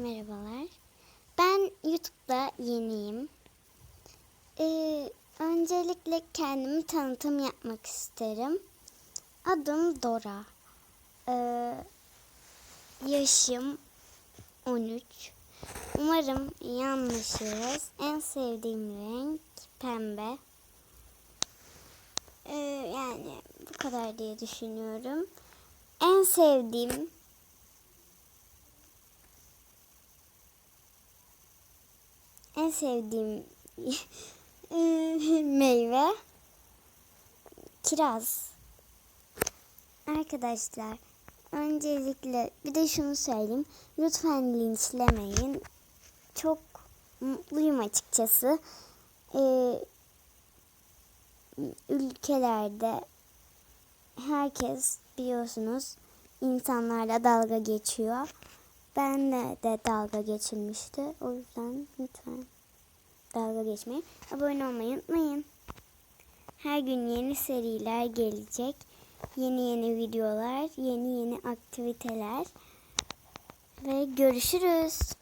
Merhabalar. Ben YouTube'da yeniyim. Ee, öncelikle kendimi tanıtım yapmak isterim. Adım Dora. Ee, yaşım 13. Umarım iyi anlaşırız. En sevdiğim renk pembe. Ee, yani bu kadar diye düşünüyorum. En sevdiğim En sevdiğim meyve kiraz. Arkadaşlar öncelikle bir de şunu söyleyeyim. Lütfen linçlemeyin. Çok mutluyum açıkçası. Ee, ülkelerde herkes biliyorsunuz insanlarla dalga geçiyor. Benle de dalga geçilmişti. O yüzden lütfen dalga geçmeyin. Abone olmayı unutmayın. Her gün yeni seriler gelecek. Yeni yeni videolar, yeni yeni aktiviteler. Ve görüşürüz.